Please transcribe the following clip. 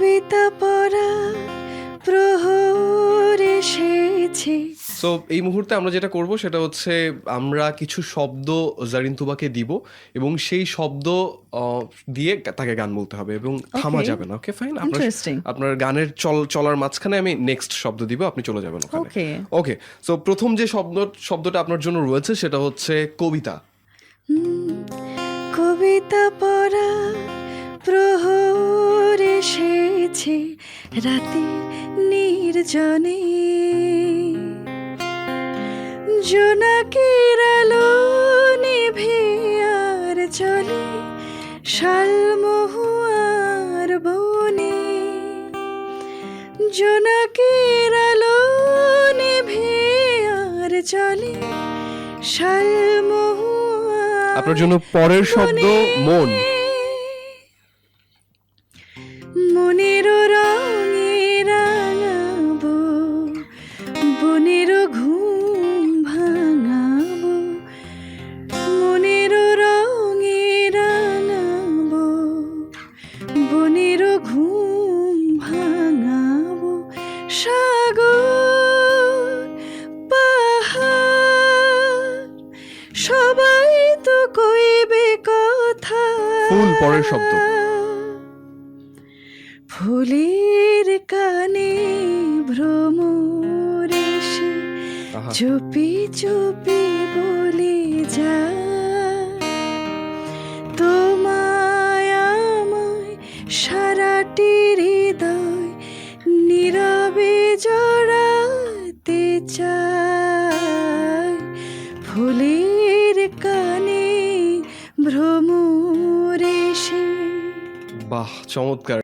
কবিতা পড়া প্রহর এসেছে সো এই মুহূর্তে আমরা যেটা করব সেটা হচ্ছে আমরা কিছু শব্দ জারিন তুবাকে দিব এবং সেই শব্দ দিয়ে তাকে গান বলতে হবে এবং থামা. যাবে না ওকে ফাইন Interesting. আপনার গানের চল চলার মাঝখানে আমি নেক্সট শব্দ দিব আপনি চলে যাবেন Okay. ওকে সো প্রথম যে শব্দ শব্দটা আপনার জন্য রয়েছে সেটা হচ্ছে কবিতা কবিতা পড়া প্রহর এসেছে রাতে নির্জনে। জোনাকের আলো নিভে আর চলে শালমহুয়ার বনে। জোনাকের আলো নিভে আর চলে শালমহুয়া আপনার জন্য পরের শব্দ মন। সাগর পাহাড় সবাই তো কইবে কথা ফুল পরের শব্দ। ফুলের কানে ভ্রমর এসে চুপি চুপি বলে যা তোমায় আমায় সারাটি ফুলের কানে ভ্রমরে বাহ চমৎকার।